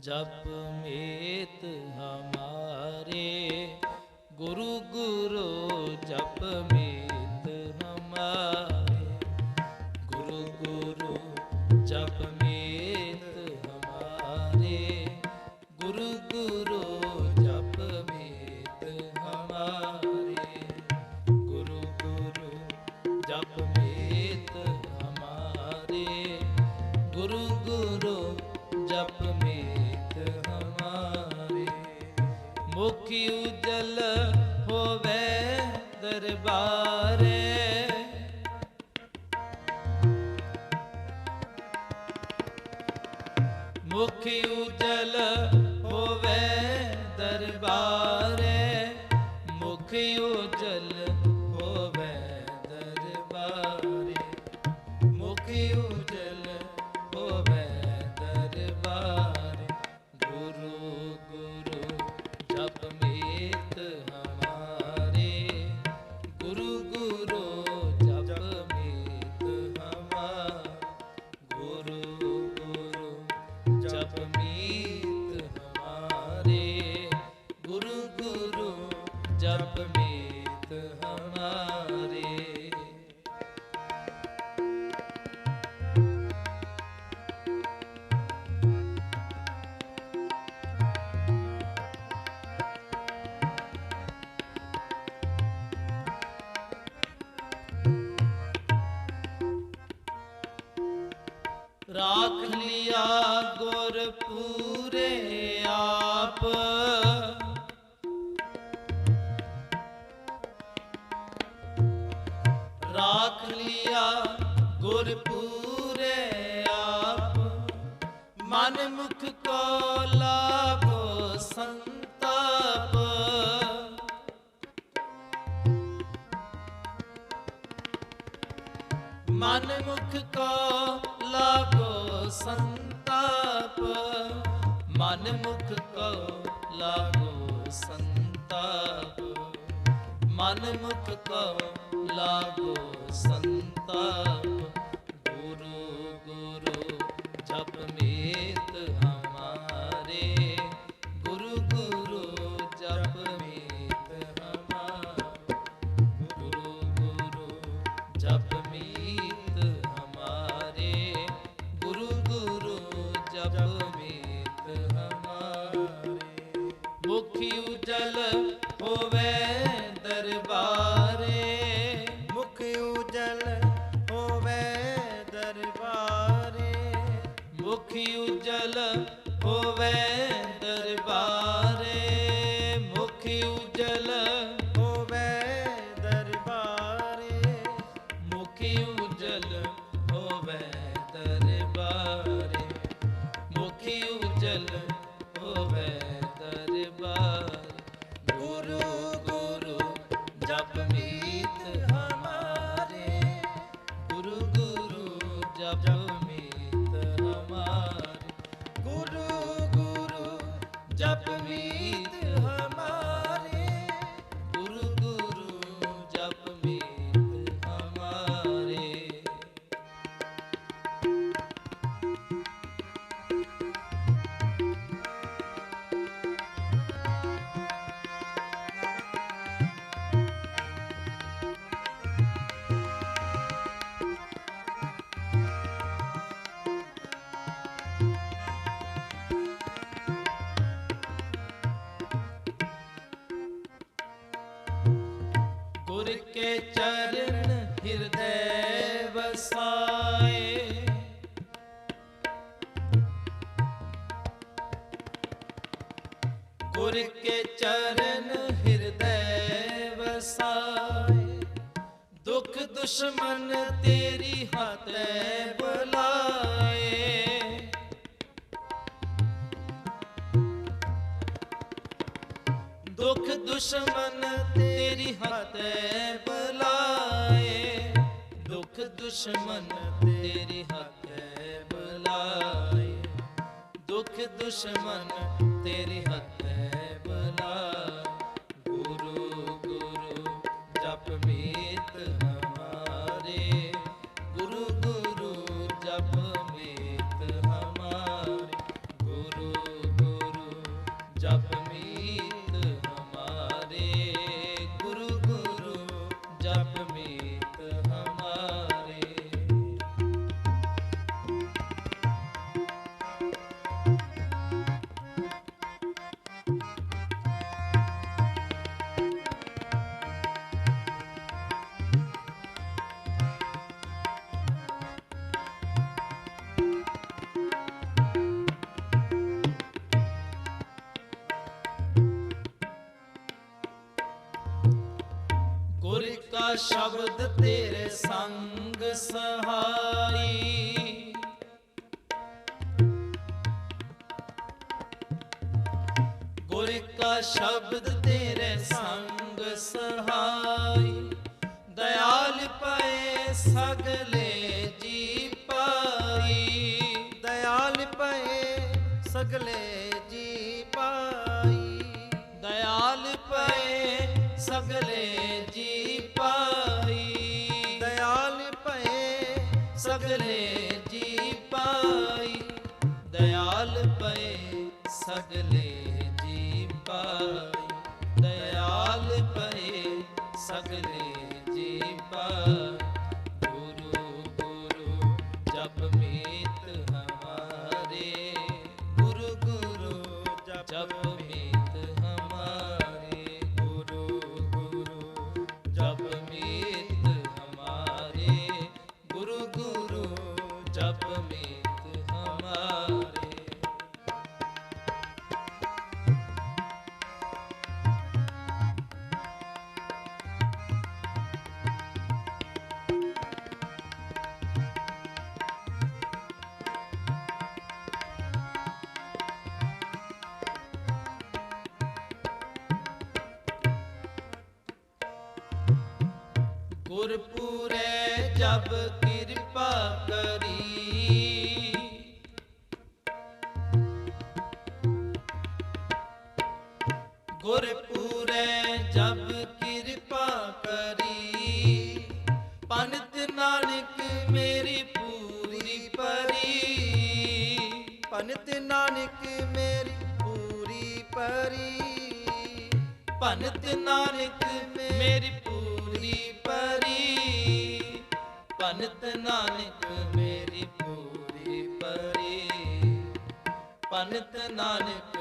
ਜਪ ਮੇਤ ਹਮਾਰੇ ਗੁਰੂ ਗੁਰੂ ਜਪ ਮੇ ਹੋਵੇ ਦਰਬਾਰੇ। ਮੁਖੀ ਉਜਲ ਰਾਖ ਲਿਆ ਗੁਰ ਪੂਰੇ ਆਪ ਰਾਖ ਲਿਆ ਗੁਰ ਪੂਰੇ ਆਪ ਮਨ ਮੁਖ ਕੋ ਲਾਗੋ ਸੰਤਾਪ ਮਨ ਮੁਖ ਕੋ ਲਾਗੋ ਸੰਤਾਪ, ਮਨ ਮੁਖ ਕੋ ਲਾਗੋ ਸੰਤਾਪ। ਮਨ ਮੁਖ ਕੋ ਲਾਗੋ ਸੰਤਾਪ। ਗੁਰੂ ਗੁਰੂ ਜਪ ਮੇਤ ਮੁਖੀ ਹੋਵੇ ਦਰਬਾਰ। ਗੁਰੂ ਗੁਰੂ, ਜਪ ਮੀਤ ਹਮਾਰੇ। ਗੁਰੂ ਗੁਰੂ, ਜਪ ਮੀਤ ਹਮਾਰੇ। ਗੁਰੂ ਗੁਰੂ, ਜਪ ਮੀਤ ਗੁਰ ਕੇ ਚਰਨ ਹਿਰਦੈ ਵਸਾਏ। ਗੁਰ ਕੇ ਚਰਨ ਹਿਰਦੈ ਵਸਾਏ। ਦੁਖ ਦੁਸ਼ਮਨ ਤੇਰੀ ਹੱਥੈ ਬੁਲਾਏ। ਦੁੱਖ ਦੁਸ਼ਮਨ ਤੇਰੀ ਹੱਥੈ ਬੁਲਾਏ। ਦੁੱਖ ਦੁਸ਼ਮਨ ਤੇਰੀ ਹੱਥੈ ਬੁਲਾਏ। ਦੁੱਖ ਦੁਸ਼ਮਨ ਤੇਰੀ ਹੱਥੈ ਬੁਲਾਏ। ਗੁਰ ਸ਼ਬਦ ਤੇਰੇ ਸੰਗ ਸਹਾਰੀ ਗੁਰ ਸ਼ਬਦ ਤੇਰੇ ਸੰਗ ਸਹਾਈ। ਸਗਲੇ ਜੀ ਪਾਈ, ਦਇਆਲ ਪਏ ਸਗਲੇ ਜੀ ਪਾਈ, ਦਇਆਲ ਪਏ ਸਗਲੇ ਜੀ ਪਾਈ। ਗੁਰੂ ਗੁਰੂ ਜਪ ਹਮਾਰੇ, ਗੁਰੂ ਗੁਰੂ ਜਪ ਗੁਰਪੂਰੇ ਜਬ ਕਿਰਪਾ ਕਰੀ। ਗੁਰਪੂਰੇ ਜਬ ਕਿਰਪਾ ਕਰੀ। ਪੰਤ ਨਾਨਕ ਮੇਰੀ ਪੂਰੀ ਪਰੀ। ਪੰਤ ਨਾਨਕ ਮੇਰੀ ਪੂਰੀ ਪਰੀ। ਪੰਤ ਨਾਨਕ ਮੇਰੀ ਪੂਰੀ ਪੰਤ ਨਾਨਕ ਮੇਰੀ ਪੂਰੀ ਪਰੀ। ਪੰਤ ਨਾਨਕ